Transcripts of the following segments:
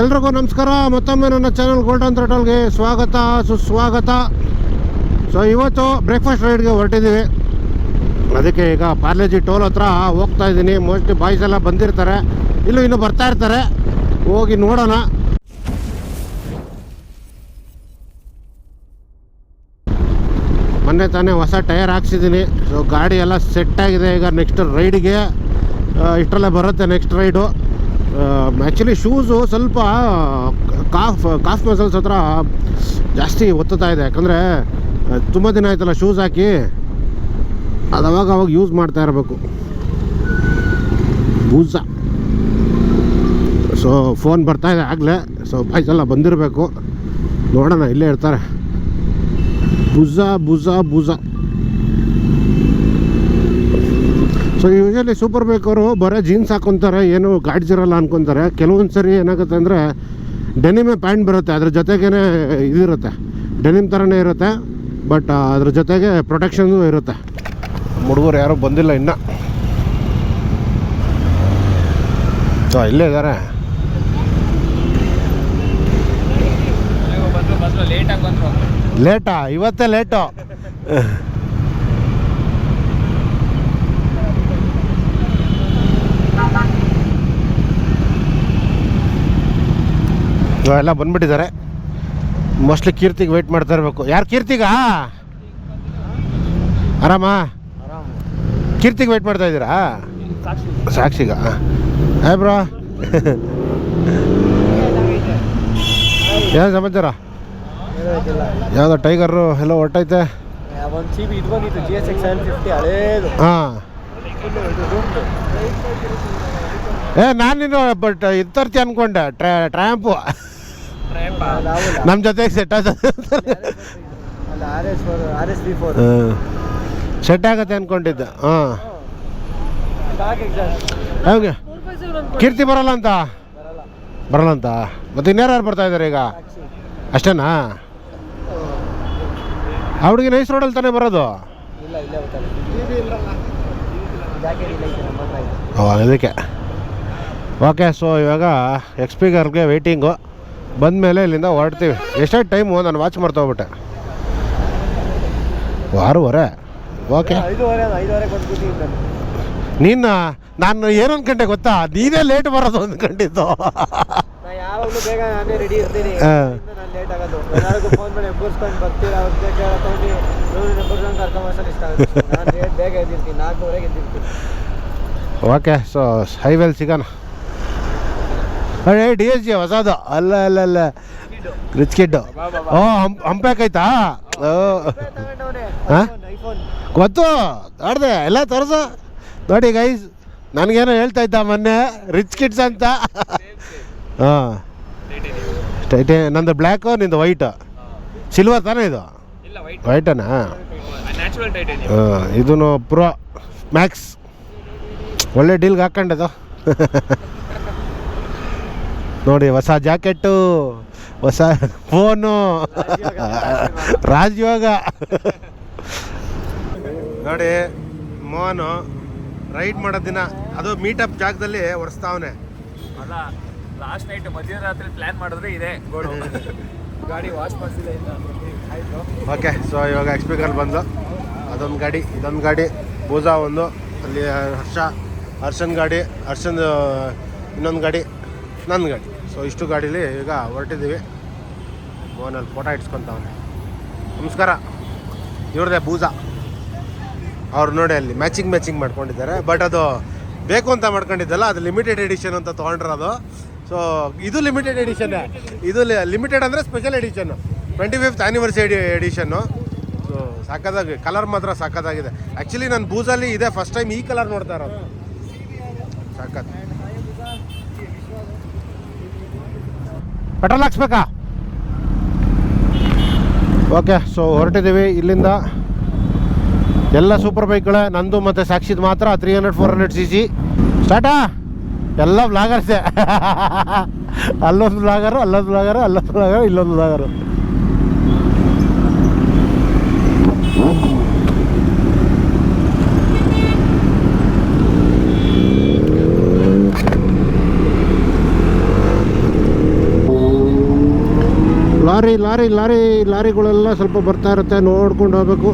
ಎಲ್ರಿಗೂ ನಮಸ್ಕಾರ. ಮತ್ತೊಮ್ಮೆ ನನ್ನ ಚಾನಲ್ ಗೋಲ್ಡನ್ ಥ್ರೆಟಲ್ಗೆ ಸ್ವಾಗತ, ಸುಸ್ವಾಗತ. ಸೊ ಇವತ್ತು ಬ್ರೇಕ್ಫಾಸ್ಟ್ ರೈಡ್ಗೆ ಹೊರಟಿದ್ದೀವಿ. ಅದಕ್ಕೆ ಈಗ ಪಾರ್ಲೇಜಿ ಟೋಲ್ ಹತ್ರ ಹೋಗ್ತಾ ಇದ್ದೀನಿ. ಮೋಸ್ಟ್ಲಿ ಬಾಯ್ಸ್ ಎಲ್ಲ ಬಂದಿರ್ತಾರೆ. ಇಲ್ಲೂ ಇನ್ನು ಬರ್ತಾ ಇರ್ತಾರೆ. ಹೋಗಿ ನೋಡೋಣ. ಮೊನ್ನೆ ತಾನೇ ಹೊಸ ಟೈರ್ ಹಾಕ್ಸಿದ್ದೀನಿ. ಸೊ ಗಾಡಿ ಎಲ್ಲ ಸೆಟ್ ಆಗಿದೆ. ಈಗ ನೆಕ್ಸ್ಟ್ ರೈಡಿಗೆ ಇಷ್ಟರಲ್ಲೇ ಬರುತ್ತೆ ನೆಕ್ಸ್ಟ್ ರೈಡು ಆ್ಯಕ್ಚುಲಿ ಶೂಸು ಸ್ವಲ್ಪ ಕಾಫ್ ಕಾಫ್ ಮಸಲ್ಸ್ ಹತ್ರ ಜಾಸ್ತಿ ಒತ್ತುತ್ತಾ ಇದೆ. ಯಾಕಂದರೆ ತುಂಬ ದಿನ ಆಯ್ತಲ್ಲ ಶೂಸ್ ಹಾಕಿ ಅದು ಅವಾಗ ಅವಾಗ ಯೂಸ್ ಮಾಡ್ತಾ ಇರಬೇಕು. ಬೂಸ. ಸೊ ಫೋನ್ ಬರ್ತಾ ಇದೆ ಆಗಲೇ. ಸೊ ಬಾಯ್ಸ್ ಎಲ್ಲ ಬಂದಿರಬೇಕು. ನೋಡೋಣ, ಇಲ್ಲೇ ಇರ್ತಾರೆ. ಬುಜ ಬುಜ ಬುಜ ಸೊ ಯೂಶಲಿ ಸೂಪರ್ ಬೈಕ್ ಅವರು ಬರೀ ಜೀನ್ಸ್ ಹಾಕೊತಾರೆ ಏನು ಗಾಡ್ಸ್ ಇರಲ್ಲ ಅನ್ಕೊತಾರೆ. ಕೆಲವೊಂದು ಸರಿ ಏನಾಗುತ್ತೆ ಅಂದರೆ ಡೆನಿಮೇ ಪ್ಯಾಂಟ್ ಬರುತ್ತೆ. ಅದ್ರ ಜೊತೆಗೇ ಇದಿರುತ್ತೆ ಡೆನಿಮ್ ಥರನೇ ಇರುತ್ತೆ. ಬಟ್ ಅದ್ರ ಜೊತೆಗೆ ಪ್ರೊಟೆಕ್ಷನ್ನು ಇರುತ್ತೆ. ಹುಡುಗರು ಯಾರೂ ಬಂದಿಲ್ಲ ಇನ್ನು. ಸೊ ಇಲ್ಲೇ ಇದ್ದಾರೆ ಬಂದ್ರು ಬಂದ್ರು ಲೇಟಾಗಿ ಲೇಟಾ ಇವತ್ತೇ ಲೇಟು ಎಲ್ಲ ಬಂದ್ಬಿಟ್ಟಿದ್ದಾರೆ. ಮೋಸ್ಟ್ಲಿ ಕೀರ್ತಿಗೆ ವೆಯ್ಟ್ ಮಾಡ್ತಾ ಇರಬೇಕು. ಯಾರು ಕೀರ್ತಿಗಾ? ಆರಾಮ? ಕೀರ್ತಿಗೆ ವೆಯ್ಟ್ ಮಾಡ್ತಾ ಇದ್ದೀರಾ? ಸಾಕ್ಷಿಗ? ಹಾಯ್ ಬ್ರೋ ಏನು ಸಮಾಚಾರ? ಯಾವುದೋ ಟೈಗರು ಎಲ್ಲೋ ಹೊಟ್ಟೈತೆ ಹಾಂ. ಏ, ನಾನು ಬಟ್ ಇದು ತರ್ತಿ ಅನ್ಕೊಂಡೆ, ಟ್ರಾ ಟ್ರ್ಯಾಂಪು ನಮ್ಮ ಜೊತೆಗೆ ಸೆಟ್ ಫೋರ್ ಸೆಟ್ ಆಗತ್ತೆ ಅನ್ಕೊಂಡಿದ್ದೆ. ಹಾಂ. ಕೀರ್ತಿ ಬರಲ್ಲ ಅಂತ? ಬರಲ್ಲ ಅಂತ? ಮತ್ತೆ ಇನ್ಯಾರು ಬರ್ತಾ ಇದ್ದಾರೆ ಈಗ? ಅಷ್ಟೇನಾ? ಆ ಹುಡುಗಿ ನೈಸ್ ರೋಡಲ್ಲಿ ತಾನೇ ಬರೋದು? ಅದಕ್ಕೆ. ಓಕೆ ಸೊ ಇವಾಗ ಎಕ್ಸ್ಪೀಕರ್ಗೆ ವೆಯ್ಟಿಂಗು ಬಂದಮೇಲೆ ಇಲ್ಲಿಂದ ಹೊರಡ್ತೀವಿ. ಎಷ್ಟೇ ಟೈಮು ನಾನು ವಾಚ್ ಮಾಡ್ತಾ ಹೋಗ್ಬಿಟ್ಟೆ. ಆರೂವರೆ ಓಕೆ ನಾನು ನೀನು ಏನು ಅನ್ಕೊಂಡೆ ಗೊತ್ತಾ? ನೀನೇ ಲೇಟ್ ಬರೋದು ಅಂದ್ಕೊಂಡಿದ್ದು ಓಕೆ ಸೊ ಹೈವೇಲ್ ಸಿಗೋಣ. ಅದೇ ಡಿ ಎಸ್ ಜಿ ಹೊಸದು. ಅಲ್ಲ ಅಲ್ಲ ಅಲ್ಲ. ರಿಚ್ ಕಿಡ್ ಓ, ಹಂಪ್, ಹಂಪ್ಯಾಕ್ ಆಯ್ತಾ? ಹಾ? ಗೊತ್ತು. ನೋಡಿದೆ, ಎಲ್ಲ ತೋರಿಸು. ನೋಡಿ ಗೈಸ್ ನನಗೇನೋ ಹೇಳ್ತಾ ಇದ್ದ ಮೊನ್ನೆ ರಿಚ್ ಕಿಡ್ಸ್ ಅಂತ. ಹಾಂ. ನಂದು ಬ್ಲ್ಯಾಕು ನಿಂದು ವೈಟ್. ಸಿಲ್ವರ್ ತಾನೇ ಇದು? ವೈಟನಾ? ಹಾಂ ಇದೂ ಪ್ರೋ ಮ್ಯಾಕ್ಸ್ ಒಳ್ಳೆ ಡೀಲ್ಗೆ ಹಾಕ್ಕೊಂಡದು ನೋಡಿ ಹೊಸ ಜಾಕೆಟ್ಟು ಹೊಸ ಫೋನು. ರಾಜಯೋಗ. ನೋಡಿ ಮೋನು ರೈಡ್ ಮಾಡೋ ದಿನ ಅದು ಮೀಟಪ್ ಜಾಗದಲ್ಲಿ ಒರೆಸ್ತಾವನೆ. ಅಲ್ಲ ಲಾಸ್ಟ್ ನೈಟ್ ಮಧ್ಯರಾತ್ರಿ ಪ್ಲಾನ್ ಮಾಡಿದ್ರೆ ಇದೆ ಗಾಡಿ. ವಾಶ್ ಆಯ್ತು. ಓಕೆ ಸೊ ಇವಾಗ ಎಕ್ಸ್ಪೀಕರ್ ಬಂದು ಅದೊಂದು ಗಾಡಿ ಇದೊಂದು ಗಾಡಿ ಪೂಜಾ ಒಂದು ಅಲ್ಲಿ ಹರ್ಷ ಹರ್ಷನ್ ಗಾಡಿ ಹರ್ಷನ್ ಇನ್ನೊಂದು ಗಾಡಿ ನನ್ನ ಗಾಡಿ. ಸೊ ಇಷ್ಟು ಗಾಡೀಲಿ ಈಗ ಹೊರಟಿದ್ದೀವಿ. ಫೋನಲ್ಲಿ ಫೋಟೋ ಇಟ್ಸ್ಕೊತಾವನೆ ನಮಸ್ಕಾರ. ಇವ್ರದೇ ಬೂಜಾ ಅವ್ರು ನೋಡಿ ಅಲ್ಲಿ ಮ್ಯಾಚಿಂಗ್ ಮ್ಯಾಚಿಂಗ್ ಮಾಡ್ಕೊಂಡಿದ್ದಾರೆ. ಬಟ್ ಅದು ಬೇಕು ಅಂತ ಮಾಡ್ಕೊಂಡಿದ್ದಲ್ಲ, ಅದು ಲಿಮಿಟೆಡ್ ಎಡಿಷನ್ ಅಂತ ತೊಗೊಂಡಿರೋದು. ಸೊ ಇದು ಲಿಮಿಟೆಡ್ ಎಡಿಷನ್ನೇ ಇದು ಲಿಮಿಟೆಡ್ ಅಂದರೆ special edition twenty fifth anniversary edition so ಸಾಕದಾಗಿ colour ಮಾತ್ರ ಸಾಕದಾಗಿದೆ. ಆ್ಯಕ್ಚುಲಿ ನಾನು ಬೂಸಲ್ಲಿ ಇದೆ ಫಸ್ಟ್ ಟೈಮ್ ಈ ಕಲರ್ ನೋಡ್ತಾ ಇರೋದು. ಸಾಕತ್ ಪೆಟ್ರೋಲ್ ಹಾಕ್ಸ್ಬೇಕಾ? ಓಕೆ ಸೊ ಹೊರಟಿದ್ದೀವಿ. ಇಲ್ಲಿಂದ ಎಲ್ಲ ಸೂಪರ್ ಬೈಕ್ಗಳೇ ನಂದು ಮತ್ತು ಸಾಕ್ಷಿದ್ ಮಾತ್ರ three hundred four hundred C C ಸ್ಟಾರ್ಟಾ ಎಲ್ಲ ಬ್ಲಾಗರ್ಸೆ ಅಲ್ಲೊಂದು ಬ್ಲಾಗರು ಅಲ್ಲೊಂದು ಬ್ಲಾಗರು ಅಲ್ಲೊಂದು ಬ್ಲಾಗರು ಇಲ್ಲೊಂದು ಬ್ಲಾಗರು ಲಾರಿ ಲಾರಿ ಲಾರಿ ಲಾರಿಗಳೆಲ್ಲ ಸ್ವಲ್ಪ ಬರ್ತಾ ಇರುತ್ತೆ ನೋಡ್ಕೊಂಡು ಹೋಗ್ಬೇಕು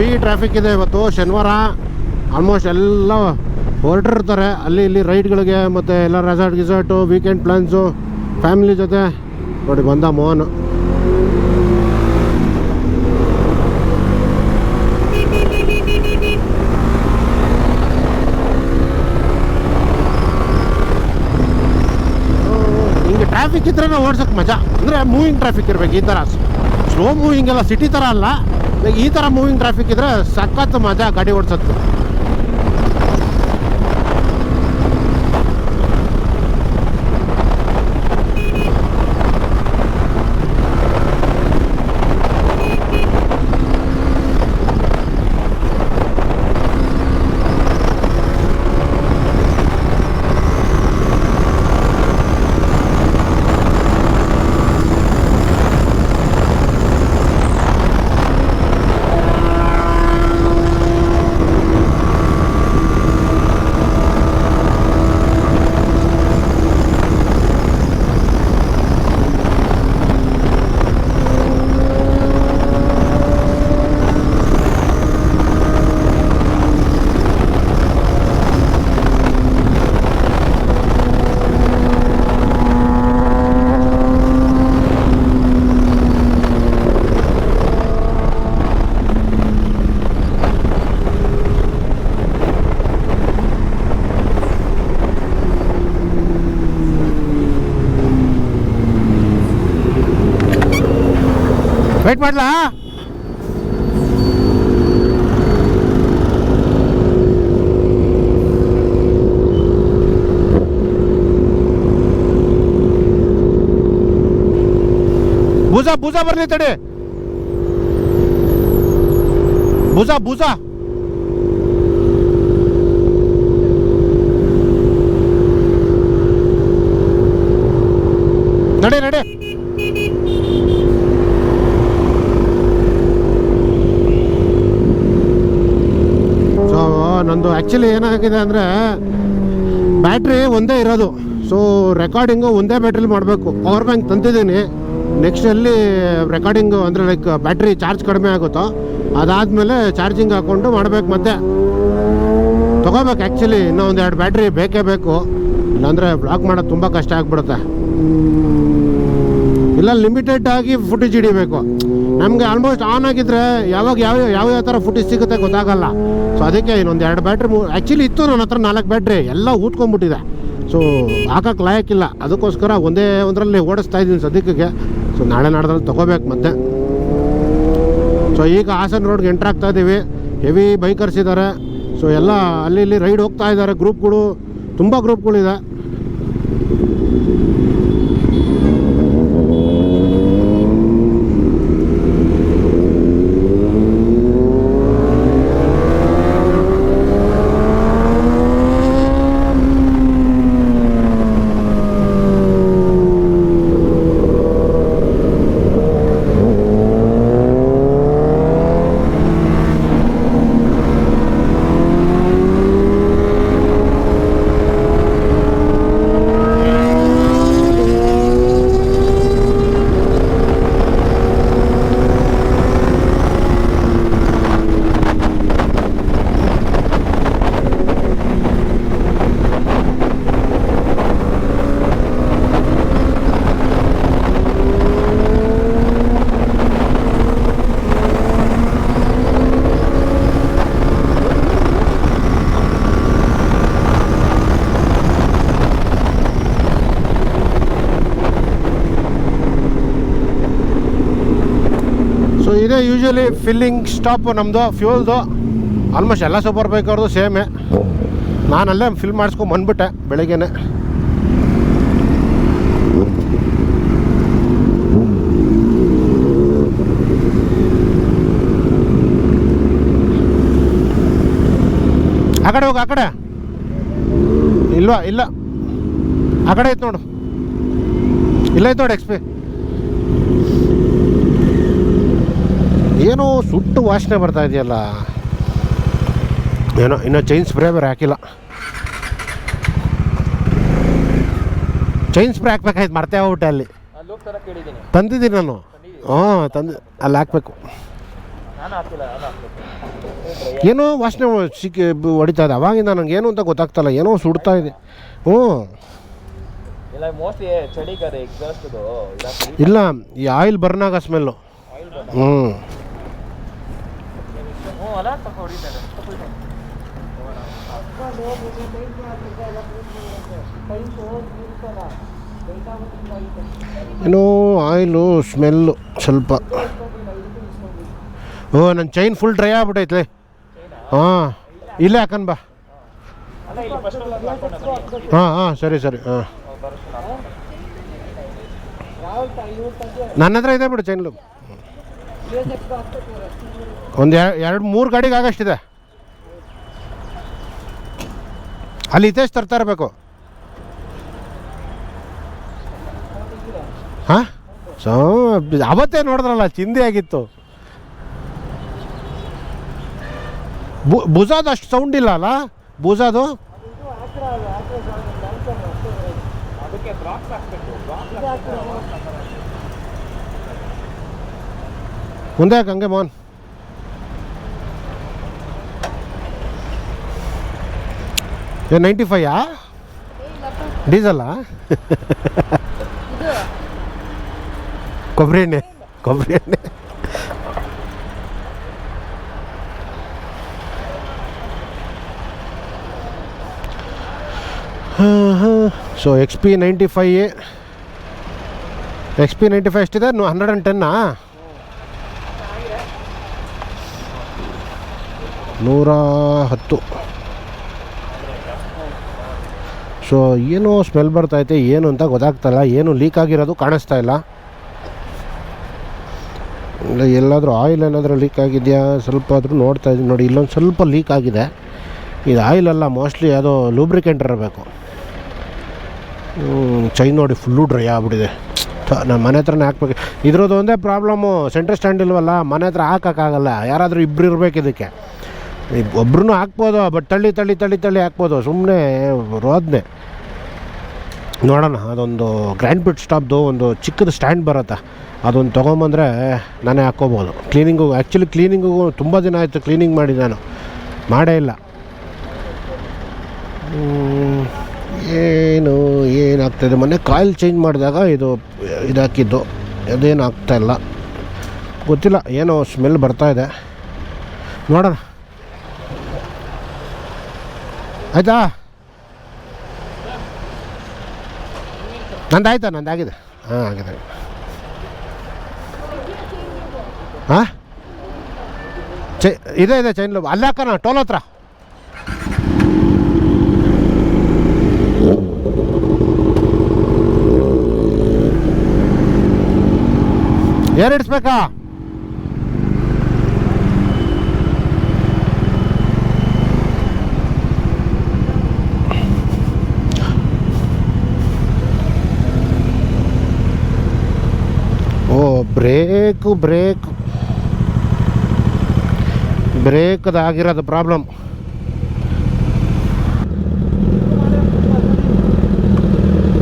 ಹೆವಿ ಟ್ರಾಫಿಕ್ ಇದೆ ಇವತ್ತು. ಶನಿವಾರ ಆಲ್ಮೋಸ್ಟ್ ಎಲ್ಲ ಹೊರಟಿರ್ತಾರೆ. ಅಲ್ಲಿ ಇಲ್ಲಿ ರೈಡ್ಗಳಿಗೆ ಮತ್ತು ಎಲ್ಲ ರೆಸಾರ್ಟ್ ಗಿಸಾರ್ಟು ವೀಕೆಂಡ್ ಪ್ಲ್ಯಾನ್ಸು ಫ್ಯಾಮಿಲಿ ಜೊತೆ. ನೋಡಿ, ಬಂದ ಮೋಹನ್. ಹಿಂಗೆ ಟ್ರಾಫಿಕ್ ಇದ್ರೆ ಓಡ್ಸೋಕೆ ಮಜಾ. ಅಂದರೆ ಮೂವಿಂಗ್ ಟ್ರಾಫಿಕ್ ಇರ್ಬೇಕು ಈ ಥರ. ಸ್ಲೋ ಮೂವಿಂಗ್ ಎಲ್ಲ ಸಿಟಿ ಥರ ಅಲ್ಲ. ಈ ಥರ ಮೂವಿಂಗ್ ಟ್ರಾಫಿಕ್ ಇದ್ರೆ ಸಖತ್ ಮಜಾ ಗಾಡಿ ಓಡ್ಸೋದು. ವೆಯ್ಟ್ ಮಾಡ್ಲಾ ಭುಜ ಭುಜ ಬರ್ಲಿ ತಡಿ ಭುಜ ಭುಜ ನಡೆ ನಡೆ ಸೊ ನಂದು ಆ್ಯಕ್ಚುಲಿ ಏನಾಗಿದೆ ಅಂದರೆ ಬ್ಯಾಟ್ರಿ ಒಂದೇ ಇರೋದು. ಸೊ ರೆಕಾರ್ಡಿಂಗು ಒಂದೇ ಬ್ಯಾಟ್ರಿಲಿ ಮಾಡಬೇಕು. ಪವರ್ ಬ್ಯಾಂಕ್ ತಂದಿದ್ದೀನಿ. ನೆಕ್ಸ್ಟ್ ಅಲ್ಲಿ ರೆಕಾರ್ಡಿಂಗು ಅಂದರೆ ಲೈಕ್ ಬ್ಯಾಟ್ರಿ ಚಾರ್ಜ್ ಕಡಿಮೆ ಆಗುತ್ತೋ, ಅದಾದಮೇಲೆ ಚಾರ್ಜಿಂಗ್ ಹಾಕ್ಕೊಂಡು ಮಾಡಬೇಕು ಮತ್ತೆ. ತೊಗೋಬೇಕು ಆ್ಯಕ್ಚುಲಿ ಇನ್ನೂ ಒಂದೆರಡು ಎರಡು ಬ್ಯಾಟ್ರಿ ಬೇಕೇ ಬೇಕು. ಇಲ್ಲಾಂದರೆ ಬ್ಲಾಕ್ ಮಾಡೋದು ತುಂಬ ಕಷ್ಟ ಆಗ್ಬಿಡುತ್ತೆ. ಇಲ್ಲ ಲಿಮಿಟೆಡ್ ಆಗಿ ಫುಟೇಜ್ ಹಿಡಿಬೇಕು. ನಮಗೆ ಆಲ್ಮೋಸ್ಟ್ ಆನ್ ಆಗಿದ್ರೆ ಯಾವಾಗ ಯಾವ ಯಾವ ಯಾವ ಥರ ಫುಟೇಜ್ ಸಿಗುತ್ತೆ ಗೊತ್ತಾಗಲ್ಲ. ಸೊ ಅದಕ್ಕೆ ಇನ್ನೊಂದು ಎರಡು ಬ್ಯಾಟ್ರಿ ಆ್ಯಕ್ಚುಲಿ ಇತ್ತು ನನ್ನ ಹತ್ರ ನಾಲ್ಕು ಬ್ಯಾಟ್ರಿ ಎಲ್ಲ ಊದ್ಕೊಂಡ್ಬಿಟ್ಟಿದೆ. ಸೊ ಹಾಕಕ್ಕೆ ಲಾಯಕ್ಕಿಲ್ಲ. ಅದಕ್ಕೋಸ್ಕರ ಒಂದೇ ಒಂದರಲ್ಲಿ ಓಡಿಸ್ತಾ ಇದ್ದೀನಿ ಸದ್ಯಕ್ಕೆ. ಸೊ ನಾಳೆ ನಾಡ್ದಲ್ಲಿ ತೊಗೋಬೇಕು ಮತ್ತೆ. ಸೊ ಈಗ ಹಾಸನ ರೋಡ್ಗೆ ಎಂಟ್ರ್ ಆಗ್ತಾ ಇದ್ದೀವಿ. ಹೆವಿ ಬೈಕರ್ಸ್ ಇದ್ದಾರೆ ಸೊ ಎಲ್ಲ ಅಲ್ಲಿ ಇಲ್ಲಿ ರೈಡ್ ಹೋಗ್ತಾ ಇದ್ದಾರೆ. ಗ್ರೂಪ್ಗಳು ತುಂಬ ಗ್ರೂಪ್ಗಳಿದೆ ಯೂಶ್ವಲಿ ಫಿಲ್ಲಿಂಗ್ ಸ್ಟಾಪು ನಮ್ಮದು ಫ್ಯೂಲ್ದು ಆಲ್ಮೋಸ್ಟ್ ಎಲ್ಲ ಸೂಪರ್ ಬೈಕ್ ಅವ್ರದ್ದು ಸೇಮೇ ನಾನು ಅಲ್ಲೇ ಫಿಲ್ ಮಾಡಿಸ್ಕೊಂಡು ಬಂದ್ಬಿಟ್ಟೆ ಬೆಳಿಗ್ಗೆನೆ. ಆ ಕಡೆ ಹೋಗಿ, ಆ ಕಡೆ. ಇಲ್ವಾ, ಇಲ್ಲ. ಆ ಕಡೆ ಐತೆ ನೋಡು. ಇಲ್ಲ ಐತೆ ನೋಡಿ ಎಕ್ಸ್ಪಿ ಏನೋ ಸುಟ್ಟು ವಾಸನೆ ಬರ್ತಾ ಇದೆಯಲ್ಲ? ಏನೋ ಇನ್ನೂ ಚೈನ್ ಸ್ಪ್ರೇ ಬೇರೆ ಹಾಕಿಲ್ಲ. ಚೈನ್ ಸ್ಪ್ರೇ ಹಾಕ್ಬೇಕಾಯ್ತು ಮರ್ತೇ ಹೋಗ್ಬಿಟ್ಟೆ ಅಲ್ಲಿ. ತಂದಿದ್ದೀನಿ ನಾನು. ಹಾಂ ತಂದು ಅಲ್ಲಿ ಹಾಕ್ಬೇಕು. ಏನೋ ವಾಸನೆ ಸಿಕ್ಕಿ ಹೊಡಿತಾ ಇದೆ. ಅವಾಗಿಂದ ನನಗೆ ಏನು ಅಂತ ಗೊತ್ತಾಗ್ತಲ್ಲ ಏನೋ ಸುಡ್ತಾ ಇದೆ. ಹ್ಞೂ. ಇಲ್ಲ ಈ ಆಯಿಲ್ ಬರ್ನಾಗ ಸ್ಮೆಲ್ಲು ಹ್ಞೂ ಹ್ಞೂ. ಹೊಡಿತಾರೆ. ಏನೋ ಆಯಿಲು, ಸ್ಮೆಲ್ಲು ಸ್ವಲ್ಪ. ಓ ನನ್ನ ಚೈನ್ ಫುಲ್ ಡ್ರೈ ಆಗ್ಬಿಟ್ಟೈತ್ಲೆ ಹಾಂ, ಇಲ್ಲೇ ಹಾಕನ್ ಬಾ. ಹಾಂ ಹಾಂ, ಸರಿ ಸರಿ, ಹಾಂ. ನನ್ನ ಹತ್ರ ಇದೆ ಬಿಡು ಚೈನ್ಲು ಒಂದು ಎರಡು ಮೂರು ಗಾಡಿಗೆ ಆಗಷ್ಟಿದೆ. ಅಲ್ಲಿ ಹಿತೇಶ್ ತರ್ತಾ ಇರಬೇಕು. ಹಾಂ? ಸೊ, ಅವತ್ತೇ ನೋಡಿದ್ರಲ್ಲ, ಚಿಂದಿ ಆಗಿತ್ತು. ಬು- ಅಷ್ಟು ಸೌಂಡ್ ಇಲ್ಲ ಅಲ್ಲ? ಭುಜಾದು ಅದಕ್ಕೆ ಮುಂದೆ ಹಂಗೆ ಮೋಹನ್ ನೈಂಟಿ ಫೈಯಾ ಡೀಸಲ್ಲ ಕೊಬ್ಬರಿ ಎಣ್ಣೆ ಕೊಬ್ಬರಿ ಎಣ್ಣೆ so X P ninety five X P ninety five ಎಷ್ಟಿದೆ? ಹಂಡ್ರೆಡ್ ಆ್ಯಂಡ್ ಟೆನ್ನಾ ನೂರ ಹತ್ತು. ಸೊ ಏನೋ ಸ್ಮೆಲ್ ಬರ್ತೈತೆ ಏನು ಅಂತ ಗೊತ್ತಾಗ್ತಾಯಿಲ್ಲ ಏನು ಲೀಕ್ ಆಗಿರೋದು ಕಾಣಿಸ್ತಾ ಇಲ್ಲ. ಇಲ್ಲ, ಎಲ್ಲಾದರೂ ಆಯಿಲ್ ಏನಾದರೂ ಲೀಕ್ ಆಗಿದೆಯಾ? ಸ್ವಲ್ಪ ಆದರೂ ನೋಡ್ತಾ ಇದ್ದೀನಿ ನೋಡಿ, ಇಲ್ಲೊಂದು ಸ್ವಲ್ಪ ಲೀಕ್ ಆಗಿದೆ. ಇದು ಆಯಿಲ್ ಅಲ್ಲ ಮೋಸ್ಟ್ಲಿ ಅದು ಲೂಬ್ರಿಕೆಂಟ್ ಇರಬೇಕು. ಚೈನ್ ನೋಡಿ ಫುಲ್ಲು ಡ್ರೈ ಆಗ್ಬಿಟ್ಟಿದೆ. ನಮ್ಮ ಮನೆ ಹತ್ರನೇ ಹಾಕ್ಬೇಕು. ಇದ್ರದ್ದು ಒಂದೇ ಪ್ರಾಬ್ಲಮ್ಮು ಸೆಂಟ್ರ್ ಸ್ಟ್ಯಾಂಡ್ ಇಲ್ವಲ್ಲ, ಮನೆ ಹತ್ರ ಹಾಕೋಕ್ಕಾಗಲ್ಲ. ಯಾರಾದರೂ ಇಬ್ಬರು ಇರಬೇಕು ಇದಕ್ಕೆ. ಒಬ್ರು ಹಾಕ್ಬೋದು ಬಟ್ ತಳ್ಳಿ ತಳ್ಳಿ ತಳ್ಳಿ ತಳ್ಳಿ ಹಾಕ್ಬೋದು. ಸುಮ್ಮನೆ ರೋದನೆ. ನೋಡೋಣ, ಅದೊಂದು ಗ್ರ್ಯಾಂಡ್ ಬಿಟ್ ಸ್ಟಾಪ್ದು ಒಂದು ಚಿಕ್ಕದು ಸ್ಟ್ಯಾಂಡ್ ಬರುತ್ತೆ. ಅದೊಂದು ತೊಗೊಂಬಂದರೆ ನಾನೇ ಹಾಕ್ಕೋಬೋದು. ಕ್ಲೀನಿಂಗು ಆ್ಯಕ್ಚುಲಿ ಕ್ಲೀನಿಂಗು ತುಂಬ ದಿನ ಆಯಿತು ಕ್ಲೀನಿಂಗ್ ಮಾಡಿ ನಾನು. ಮಾಡೇ ಇಲ್ಲ. ಏನು ಏನಾಗ್ತಾಯಿದೆ ಮೊನ್ನೆ ಕಾಯಿಲ್ ಚೇಂಜ್ ಮಾಡಿದಾಗ ಇದು ಇದಾಕಿದ್ದು. ಅದೇನು ಆಗ್ತಾಯಿಲ್ಲ ಗೊತ್ತಿಲ್ಲ, ಏನೋ ಸ್ಮೆಲ್ ಬರ್ತಾಯಿದೆ ನೋಡೋಣ. ಆಯ್ತಾ? ನಂದು ನಂದಾಗಿದೆ ಹಾಂ, ಆಗಿದೆ. ಹಾಂ ಚೈ, ಇದೆ ಇದೆ ಚೈನ್ ಲೋಬ್ ಅಲ್ಲಿ ಹಾಕೋಣ, ಟೋಲ್ ಹತ್ರ. Air brake, brake. ಬ್ರೇಕ್ ಆಗಿರೋದು ಪ್ರಾಬ್ಲಮ್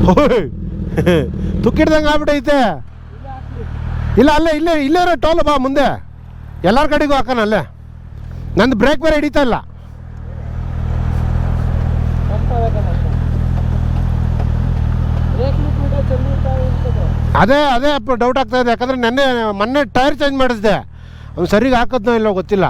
ತುಕ್ಕಿಡ್ದಂಗೆ ಆಗ್ಬಿಟ್ಟೈತೆ. ಇಲ್ಲ, ಅಲ್ಲೇ, ಇಲ್ಲೇ ಇಲ್ಲೇ ಇರೋ ಟೋಲ್ ಬಾ ಮುಂದೆ. ಎಲ್ಲರ ಕಡೆಗೂ ಹಾಕೋಣ, ಅಲ್ಲೇ. ನಂದು ಬ್ರೇಕ್ ಬೇರೆ ಹಿಡಿತಾ ಇಲ್ಲ. ಅದೇ ಅದೇ ಡೌಟ್ ಆಗ್ತಾ ಇದೆ. ಯಾಕಂದ್ರೆ ನೆನ್ನೆ ಮೊನ್ನೆ ಟೈರ್ ಚೇಂಜ್ ಮಾಡಿಸಿದೆ. ಅವ್ನು ಸರಿಗೆ ಹಾಕೋದ್ನೋ ಇಲ್ಲೋ ಗೊತ್ತಿಲ್ಲ.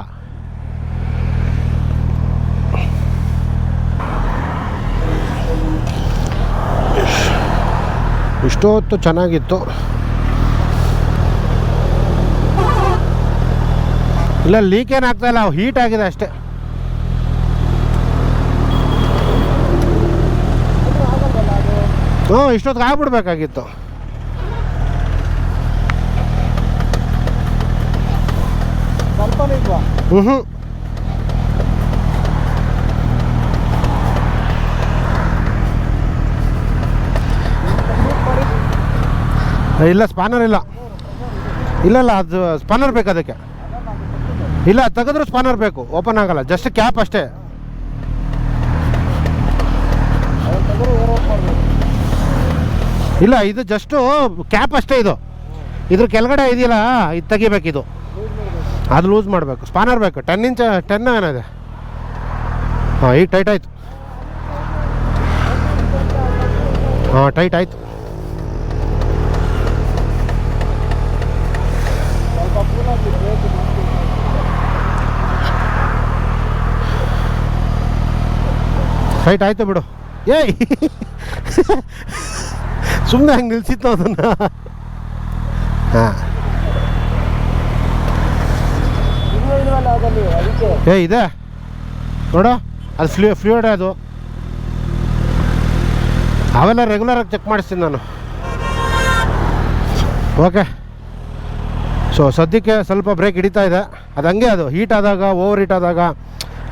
ಇಷ್ಟೊತ್ತು ಚೆನ್ನಾಗಿತ್ತು. ಇಲ್ಲ ಲೀಕ್ ಏನು ಆಗ್ತಾಯಿಲ್ಲ ಹೀಟ್ ಆಗಿದೆ ಅಷ್ಟೇ. ಹ್ಞೂ ಇಷ್ಟೊತ್ತಿಗೆ ಆಗ್ಬಿಡ್ಬೇಕಾಗಿತ್ತು. ಹ್ಞೂ ಇಲ್ಲ ಸ್ಪಾನರ್ ಇಲ್ಲ. ಇಲ್ಲ ಇಲ್ಲ, ಅದು ಸ್ಪಾನರ್ ಬೇಕು ಅದಕ್ಕೆ. ಇಲ್ಲ, ತೆಗೆದ್ರೂ ಸ್ಪಾನರ್ ಬೇಕು ಓಪನ್ ಆಗಲ್ಲ ಜಸ್ಟ್ ಕ್ಯಾಪ್ ಅಷ್ಟೇ. ಇಲ್ಲ, ಇದು ಜಸ್ಟು ಕ್ಯಾಪ್ ಅಷ್ಟೇ ಇದು. ಇದ್ರ ಕೆಳಗಡೆ ಇದೆಯಲ್ಲ, ಇದು ತೆಗಿಬೇಕಿದು. ಅದು ಲೂಸ್ ಮಾಡಬೇಕು. ಸ್ಪಾನರ್ ಬೇಕು. ಟೆನ್ ಇಂಚ್ ಟೆನ್ ಏನಿದೆ ಹಾಂ, ಈಗ ಟೈಟ್ ಆಯಿತು. ಹಾಂ ಟೈಟ್ ಆಯಿತು. ಟೈಟ್ ಆಯಿತು ಬಿಡು. ಏಯ್! ಸುಮ್ಮನೆ ಹಂಗೆ ನಿಲ್ಸಿತ್ತು ಅದನ್ನು. ಹಾಂ ಇನ್ನೂ ಇಲ್ವಲ್ಲ ಅದಲ್ಲಿ ಅದಕ್ಕೆ ಏ, ಇದೆ. ನೋಡು ಅದು ಫ್ಲೂ, ಫ್ಲೂಯಿಡ್ ಅದು. ಅವೆಲ್ಲ ರೆಗ್ಯುಲರಾಗಿ ಚೆಕ್ ಮಾಡಿಸ್ತೀನಿ ನಾನು. ಓಕೆ ಸೊ ಸದ್ಯಕ್ಕೆ ಸ್ವಲ್ಪ ಬ್ರೇಕ್ ಹಿಡಿತಾ ಇದೆ. ಅದು ಹಂಗೆ ಅದು ಹೀಟ್ ಆದಾಗ ಓವರ್ ಹೀಟ್ ಆದಾಗ,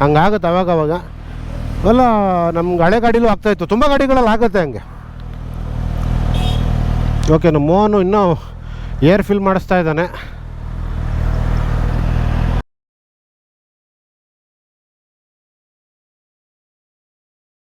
ಹಂಗಾಗುತ್ತೆ ಅವಾಗ ಅವಾಗ. ಅಲ್ಲ ನಮ್ಮ ಹಳೆ ಗಾಡಿಲೂ ಆಗ್ತಾಯಿತ್ತು ತುಂಬ ಗಾಡಿಗಳಲ್ಲಿ ಆಗುತ್ತೆ ಹಂಗೆ. ಓಕೆ ನಮ್ಮ ಮೋನು ಇನ್ನೂ ಏರ್ ಫಿಲ್ ಮಾಡಿಸ್ತಾ ಇದ್ದಾನೆ.